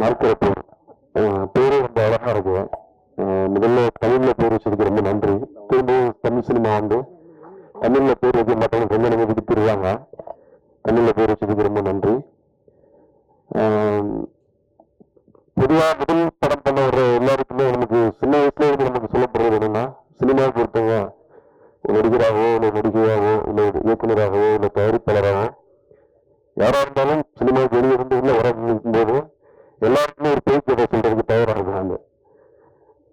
நாட்களை பேர் ரொம்ப அழகாக இருக்கும் முதல்ல தமிழில் பேர் வச்சதுக்கு ரொம்ப நன்றி. திரும்பவும் தமிழ் சினிமா வந்து தமிழில் பேர் வைக்க மாட்டாங்க கொஞ்சம் நம்ம விடுத்துருவாங்க தமிழில் பேர் வச்சதுக்கு ரொம்ப நன்றி. பொதுவாக முதல் படம் பண்ண வர எல்லாருக்குமே நமக்கு சின்ன வயசுலேருந்து நமக்கு சொல்லப்படுறது என்னென்னா சினிமாவை பொறுத்தவங்க நடிகராகவோ இல்லை நடிகையாகவோ இல்லை இயக்குநராகவோ இல்லை தயாரிப்பாளராகவோ யாராக இருந்தாலும் சினிமாவுக்கு வெளியே இருந்து உள்ள வர போது எல்லாருக்குமே ஒரு பேய் கதை சொல்றதுக்கு தயாரா இருக்கிறாங்க.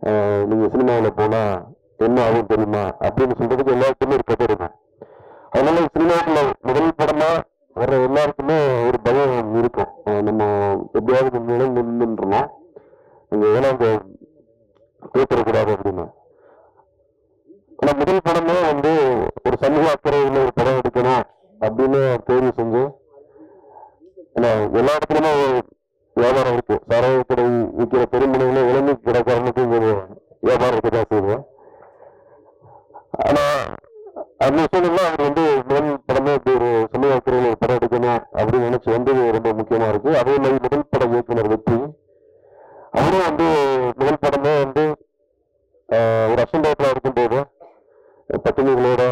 ஆஹ் நீங்க சினிமாவில் போனா என்ன ஆகும் தெரியுமா? அப்படின்னு சொல்றதுக்கு எல்லாருக்குமே ஒரு கதை இருக்கும். அதனால சினிமாவுக்குள்ள முதல் படமா வர எல்லாருக்குமே ஒரு பயம் இருக்கும். நம்ம எப்படியாவது நிலைந்து நின்றுணும் நீங்க ஏன்னா அந்த தோற்றக்கூடாது அப்படின்னு. ஆனா முதல் படமே வந்து ஒரு சமூக அக்கறையில் ஒரு படம் எடுக்கணும் அப்படின்னு தேர்வு அந்த அவர் வந்து முதல் படமே இப்படி ஒரு சமூக அக்கறையில் ஒரு படம் எடுக்கணும் அப்படின்னு நினைச்சு வந்தது ரொம்ப முக்கியமா இருக்கு. அதே மாதிரி முதல் பட இயக்குனர் வெற்றி. அவரும் வந்து முதல் படமே வந்து ஒரு அசம்பாவத்தில் இருக்கும்போது பட்டினிகளோட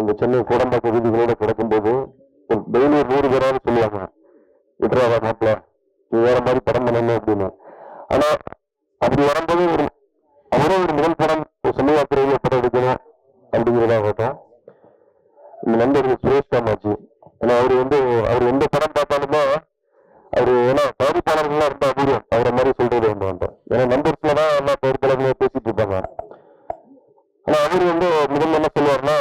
இந்த சென்னை கோடம்பாக்க வீதிகளோட கிடக்கும்போது டெய்லி நூறு பேராவது சொல்லுவாங்க விட்டுறாதா மாப்பிள்ள நீ வேற மாதிரி படம் பண்ணணும் அப்படின்னு. ஆனா அப்படி வரும்போது ஒரு அவரும் ஒரு முதல் படம் ஏன்னா தயாரிப்பாளர்கள்லாம் ரொம்ப அபூர்வம் அவரை மாதிரி சொல்றது வந்து உண்டு ஏன்னா நம்பர்ஸ்ல தான் எல்லா தயாரிப்பாளர்களும் பேசிட்டு இருப்பாங்க. ஆனா அவர் வந்து முதல்ல என்ன சொல்லுவாருன்னா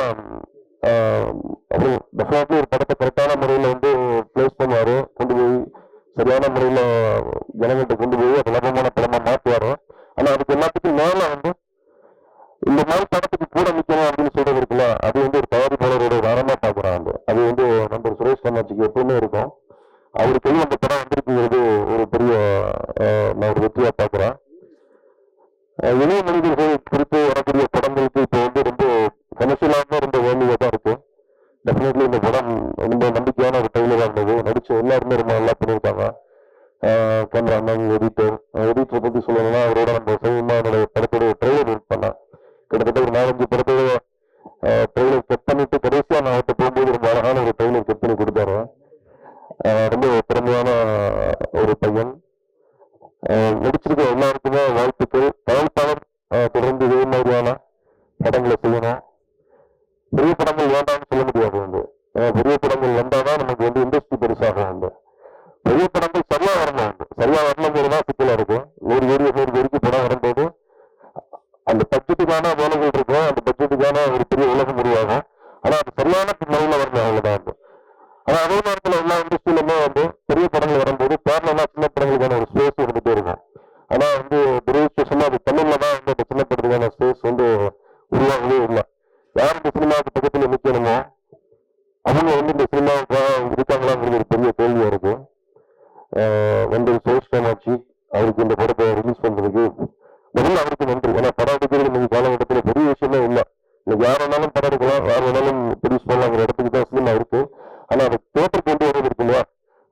ஆஹ், டெஃபினெட்லி ஒரு படத்தை கரெக்டான முறையில வந்து பிளேஸ் பண்ணுவாரு. கொண்டு போய் சரியான முறையில ஜனங்கள்கிட்ட கொண்டு போய் அது லாபமான படமா மாற்றுவாரு ஆனா அதுக்கு எல்லாத்துக்கும் மேல வந்து இந்த மாதிரி படத்துக்கு கூட நிக்கணும் அப்படின்னு சொல்றது இருக்குல்ல அது வந்து ஒரு தயாரிப்பு இளைய மனிதர்கள் குறித்து வரக்கூடிய படங்களுக்கு இப்போ வந்து ரொம்ப கமர்ஷியலாக ரொம்ப வேண்டியதாக தான் இருக்கும் டெஃபினெட்லி இந்த படம் ரொம்ப நம்பிக்கையான ஒரு டைலராக இருந்தது. நடிச்ச எல்லாருமே ரொம்ப நல்லா பண்ணியிருக்காங்க. Cameraman editor. எடிட்டரை பற்றி சொல்லணும்னா அவரோட நம்ம சமீபமாக படத்துடைய ட்ரெய்லர் ஒர்க் பண்ணேன். கிட்டத்தட்ட ஒரு நாலஞ்சு படத்தோட ட்ரெய்லர் கட் பண்ணிட்டு கடைசியாக நான் அவர்கிட்ட போகும்போது ரொம்ப அழகான ஒரு ட்ரெய்லர் கட் பண்ணி கொடுத்தாரு. ரொம்ப திறமையான ஒரு பையன். செய்யணும் பெரிய படங்கள் வேண்டாம்னு சொல்ல முடியாது வந்து. பெரிய படங்கள் வந்தாதான் நமக்கு வந்து இண்டஸ்ட்ரி பெருசாக வந்து. பெரிய படங்கள் சரியா வரணும் வந்து. சரியா வரணும் போதுதான் சிக்கலா இருக்கும். நூறு கோடி நூறு கோடிக்கு படம் வரும்போது அந்த பட்ஜெட்டுக்கான வேலைகள் இருக்கும். அந்த பட்ஜெட்டுக்கான ஒரு பெரிய உலகம் உருவாகும். ஆனா அது சரியான முறையில் வரணும் அவ்வளவுதான் வந்து. ஆனா அதே நேரத்துல எல்லா இண்டஸ்ட்ரியிலுமே வந்து பெரிய படங்கள் வரும்போது பேரலா சின்ன படங்களுக்கான ஒரு ஸ்பேஸ் இருந்துட்டே இருக்கும். ஆனா வந்து துரதிருஷ்டமா அது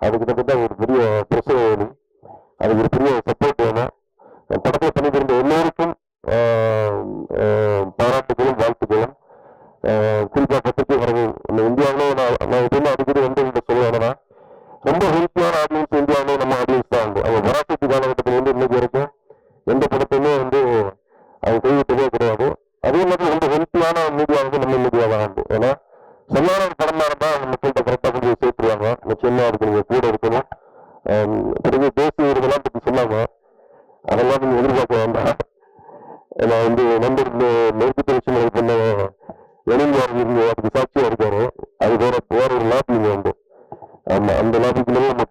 அதுக்கு கிட்டத்தட்ட ஒரு பெரிய பிரச்சனை வேணும் அதுக்கு ஒரு பெரிய சப்போர்ட் வேணும். படத்தை பண்ணியிருந்த எல்லோருக்கும் பாராட்டுகளும் வாழ்த்துக்களும். குறிப்பாக பத்திரிகை வரவும் நம்ம இந்தியாவிலே நான் நான் எப்பவுமே அடிக்கடி வந்து இந்த சொல்லுவேன்னா ரொம்ப ஹெல்த்தியான ஆடியன்ஸ் இந்தியாவிலே நம்ம ஆடியன்ஸ் தான். உண்டு அவங்க வராசத்து காலகட்டத்தில் வந்து இன்னைக்கு வரைக்கும் எந்த படத்தையுமே வந்து அவங்க கைவிட்டதே கிடையாது. அதே மாதிரி ரொம்ப ஹெல்த்தியான மீடியா வந்து நம்ம மீடியா தான் உண்டு ஏன்னா சொன்னா அதெல்லாம் எதிர்பார்க்க வேண்டாம் ஏன்னா வந்து நண்பர் மேற்கு பிரச்சனை பண்ண எளிமையாக இருந்து அதுக்கு சாட்சியாக இருக்காரு. அது போகிற போகிற ஒரு லாபிங்க வந்து ஆமாம் அந்த லாபத்துலேயே நம்ம